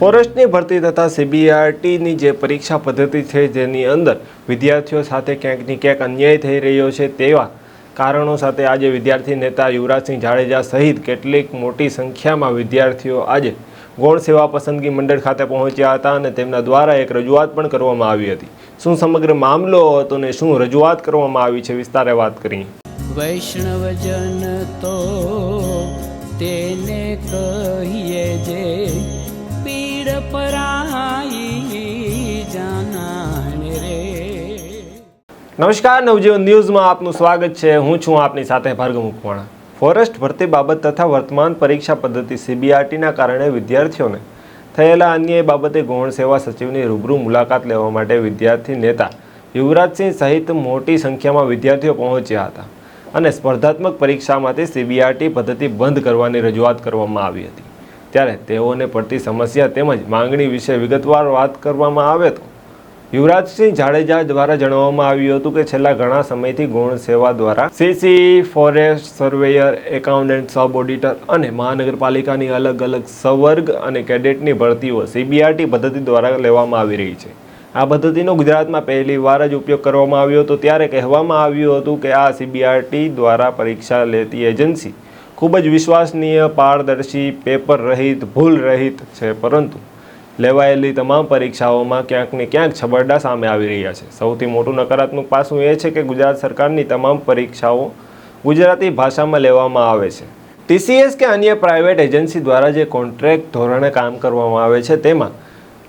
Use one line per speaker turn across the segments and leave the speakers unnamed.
ફોરેસ્ટની ભરતી તથા સીબીઆરટીની જે પરીક્ષા પદ્ધતિ છે, જેની અંદર વિદ્યાર્થીઓ સાથે ક્યાંકની ક્યાંક અન્યાય થઈ રહ્યો છે, તેવા કારણો સાથે આજે વિદ્યાર્થી નેતા યુવરાજસિંહ જાડેજા સહિત કેટલીક મોટી સંખ્યામાં વિદ્યાર્થીઓ આજે ગૌણ સેવા પસંદગી મંડળ ખાતે પહોંચ્યા હતા અને તેમના દ્વારા એક રજૂઆત પણ કરવામાં આવી હતી. શું સમગ્ર મામલો હતો ને શું રજૂઆત કરવામાં આવી છે? વિસ્તારે વાત કરી.
વૈષ્ણવજન તો તેને કહીએ જે પીડ પરાઈ જાનાને રે.
નમસ્કાર નવજીવન ન્યૂઝમાં આપનું સ્વાગત છે. હું છું આપની સાથે ભાર્ગવ મુખવાણા ફોરેસ્ટ ભરતી બાબત તથા વર્તમાન પરીક્ષા પદ્ધતિ સીબીઆરટીના કારણે વિદ્યાર્થીઓને થયેલા અન્યાય બાબતે ગૌણ સેવા સચિવની રૂબરૂ મુલાકાત લેવા માટે વિદ્યાર્થી નેતા યુવરાજસિંહ સહિત મોટી સંખ્યામાં વિદ્યાર્થીઓ પહોંચ્યા હતા અને સ્પર્ધાત્મક પરીક્ષામાંથી સીબીઆરટી પદ્ધતિ બંધ કરવાની રજૂઆત કરવામાં આવી હતી. ત્યારે તેઓને પડતી સમસ્યા તેમજ માંગણી વિશે વિગતવાર વાત કરવામાં આવે તો યુવરાજસિંહ જાડેજા દ્વારા જણાવવામાં આવ્યું હતું કે છેલ્લા ઘણા સમયથી ગૌણ સેવા દ્વારા CC forest surveyor, accountant sub auditor અને મહાનગરપાલિકાની અલગ અલગ સવર્ગ અને કેડેટની ભરતીઓ સીબીઆરટી પદ્ધતિ દ્વારા લેવામાં આવી રહી છે. આ પદ્ધતિનો ગુજરાતમાં પહેલી વાર જ ઉપયોગ કરવામાં આવ્યો હતો. ત્યારે કહેવામાં આવ્યું હતું કે આ સીબીઆરટી દ્વારા પરીક્ષા લેતી એજન્સી ખૂબ જ વિશ્વસનીય, પારદર્શી, પેપર રહિત, ભૂલ રહિત છે. પરંતુ લેવાયેલી તમામ પરીક્ષાઓમાં ક્યાંક ને ક્યાંક છબરડા સામે આવી રહ્યા છે. સૌથી મોટું નકારાત્મક પાસું એ છે કે ગુજરાત સરકારની તમામ પરીક્ષાઓ ગુજરાતી ભાષામાં લેવામાં આવે છે. ટીસીએસ કે અન્ય પ્રાઇવેટ એજન્સી દ્વારા જે કોન્ટ્રાક્ટ ધોરણે કામ કરવામાં આવે છે તેમાં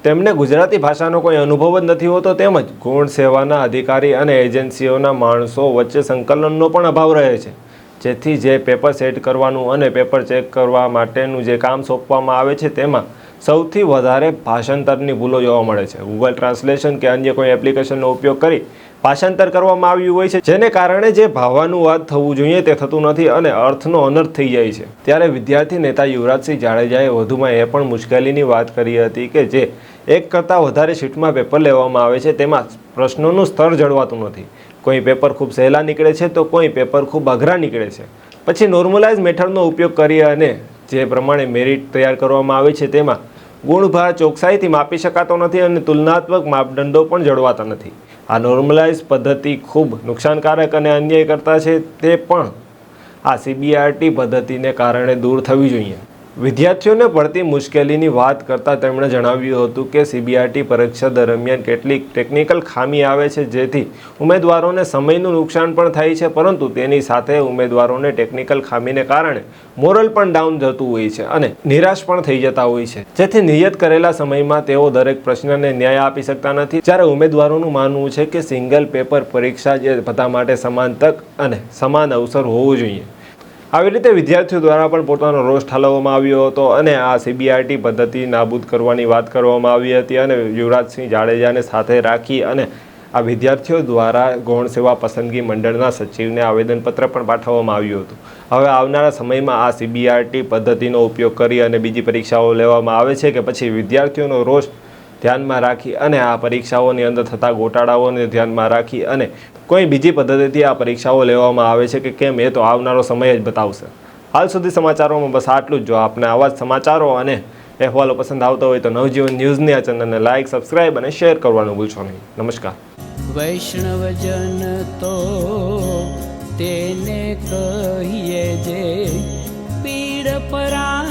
તેમને ગુજરાતી ભાષાનો કોઈ અનુભવ જ નથી હોતો તેમજ ગુણ સેવાના અધિકારી અને એજન્સીઓના માણસો વચ્ચે સંકલનનો પણ અભાવ રહે છે. જેથી જે પેપર સેટ કરવાનું અને પેપર ચેક કરવા માટેનું જે કામ સોંપવામાં આવે છે તેમાં સૌથી વધારે ભાષાંતરની ભૂલો જોવા મળે છે. ગૂગલ ટ્રાન્સલેશન કે અન્ય કોઈ એપ્લિકેશનનો ઉપયોગ કરી ભાષાંતર કરવામાં આવ્યું હોય છે, જેને કારણે જે ભાવાનુવાદ થવું જોઈએ તે થતું નથી અને અર્થનો અનર્થ થઈ જાય છે. ત્યારે વિદ્યાર્થી નેતા યુવરાજસિંહ જાડેજાએ વધુમાં એ પણ મુશ્કેલીની વાત કરી હતી કે જે એક કરતાં વધારે શીટમાં પેપર લેવામાં આવે છે, તેમાં પ્રશ્નોનું સ્તર જળવાતું નથી. કોઈ પેપર ખૂબ સહેલા નીકળે છે તો કોઈ પેપર ખૂબ અઘરા નીકળે છે. પછી નોર્મલાઇઝ મેથડનો ઉપયોગ કરી અને જે પ્રમાણે મેરિટ તૈયાર કરવામાં આવે છે તેમાં ગુણભાર ચોકસાઈથી માપી શકાતો નથી અને તુલનાત્મક માપદંડો પણ જળવાતા નથી. આ નોર્મલાઇઝ પદ્ધતિ ખૂબ નુકસાનકારક અને અન્યાય કરતા છે તે પણ આ સીબીઆરટી પદ્ધતિને કારણે દૂર થવી જોઈએ. વિદ્યાર્થીઓને પડતી મુશ્કેલીની વાત કરતાં તેમણે જણાવ્યું હતું કે સીબીઆરટી પરીક્ષા દરમિયાન કેટલીક ટેકનિકલ ખામી આવે છે, જેથી ઉમેદવારોને સમયનું નુકસાન પણ થાય છે, પરંતુ તેની સાથે ઉમેદવારોને ટેકનિકલ ખામીને કારણે મોરલ પણ ડાઉન જતું હોય છે અને નિરાશ પણ થઈ જતા હોય છે. જેથી નિયત કરેલા સમયમાં તેઓ દરેક પ્રશ્નને ન્યાય આપી શકતા નથી. જ્યારે ઉમેદવારોનું માનવું છે કે સિંગલ પેપર પરીક્ષા જે બધા માટે સમાન તક અને સમાન અવસર હોવું જોઈએ. આવી રીતે વિદ્યાર્થીઓ દ્વારા પણ પોતાનો રોષ ઠાલવવામાં આવ્યો હતો અને આ સીબીઆરટી પદ્ધતિ નાબૂદ કરવાની વાત કરવામાં આવી હતી અને યુવરાજસિંહ જાડેજાને સાથે રાખી અને આ વિદ્યાર્થીઓ દ્વારા ગૌણ સેવા પસંદગી મંડળના સચિવને આવેદનપત્ર પણ પાઠવવામાં આવ્યું હતું. હવે આવનારા સમયમાં આ સીબીઆરટી પદ્ધતિનો ઉપયોગ કરી અને બીજી પરીક્ષાઓ લેવામાં આવે છે કે પછી વિદ્યાર્થીઓનો રોષ ધ્યાનમાં રાખી અને આ પરીક્ષાઓની અંદર થતા ગોટાળાઓને ધ્યાનમાં રાખી અને કોઈ બીજી પદ્ધતિથી આ પરીક્ષાઓ લેવામાં આવે છે કે કેમ, એ તો આવનારો સમય જ બતાવશે. હાલ સુધી સમાચારોમાં બસ આટલું જ. જો આપને આવા જ સમાચારો અને અહેવાલો પસંદ આવતો હોય તો નવજીવન ન્યૂઝની આ ચેનલને લાઇક સબસ્ક્રાઇબ અને શેર કરવાનું ભૂલશો નહીં. નમસ્કાર.
વૈષ્ણવજન તો તેને કહીએ જે પીડ પરા